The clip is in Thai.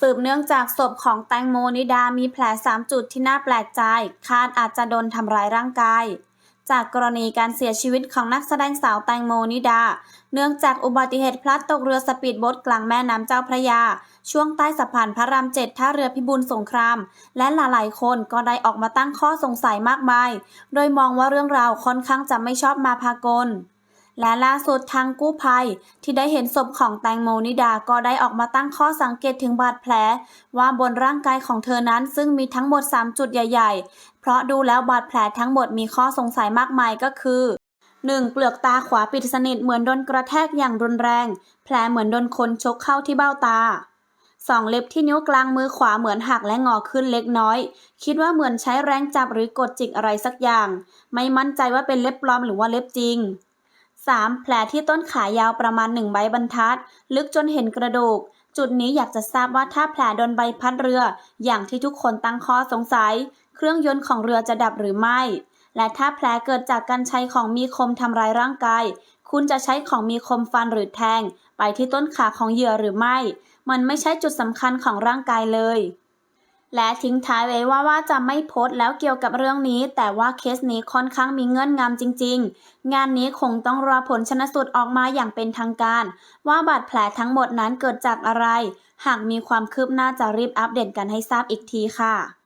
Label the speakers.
Speaker 1: สืบเนื่องจากศพของแตงโมนิดามีแผล 3 จุดที่น่าแปลกใจ คาดอาจจะโดนทำร้ายร่างกาย จากกรณีการเสียชีวิตของนักแสดงสาวแตงโมนิดา เนื่องจากอุบัติเหตุพลัดตกเรือสปีดโบ๊ทกลางแม่น้ำเจ้าพระยา ช่วงใต้สะพานพระรามเจ็ดท่าเรือพิบูลสงคราม และหลายๆคนก็ได้ออกมาตั้งข้อสงสัยมากมาย โดยมองว่าเรื่องราวค่อนข้างจะไม่ชอบมาพากล และล่าสุดทางกู้ภัย ที่ได้เห็นศพของแตงโมนิดาก็ได้ออกมาตั้งข้อสังเกตถึงบาดแผล ว่าบนร่างกายของเธอนั้นซึ่งมีทั้งหมด 3 จุดใหญ่ ๆ เพราะดูแล้วบาดแผลทั้งหมดมีข้อสงสัยมากมายก็คือ 1. เปลือกตาขวาปิดสนิทเหมือนโดนกระแทกอย่างรุนแรง แผลเหมือนโดนคนชกเข้าที่เบ้าตา 2. เล็บที่นิ้วกลางมือขวาเหมือนหักและงอขึ้นเล็กน้อย คิดว่าเหมือนใช้แรงจับหรือกดจิกอะไรสักอย่าง ไม่มั่นใจว่าเป็นเล็บปลอมหรือว่าเล็บจริง 3. แผลที่ต้นขายาวประมาณ 1 ใบบรรทัด ลึกจนเห็นกระดูก จุดนี้อยากจะทราบว่าถ้าแผลโดนใบพัดเรือ อย่างที่ทุกคนตั้งข้อสงสัย เครื่องยนต์ของเรือจะดับหรือไม่ และถ้าแผลเกิดจากการใช้ของมีคมทำร้ายร่างกาย คุณจะใช้ของมีคมฟันหรือแทง ไปที่ต้นขาของเหยื่อหรือไม่ มันไม่ใช่จุดสำคัญของร่างกายเลย และทิ้งท้ายไว้ว่าว่าจะไม่โพสต์แล้วเกี่ยวกับเรื่องนี้ แต่ว่าเคสนี้ค่อนข้างมีเงื่อนงำจริง ๆ งานนี้คงต้องรอผลชนสูตรออกมาอย่างเป็นทางการ ว่าบาดแผลทั้งหมดนั้นเกิดจากอะไร หากมีความคืบหน้าจะรีบอัปเดตกันให้ทราบอีกทีค่ะ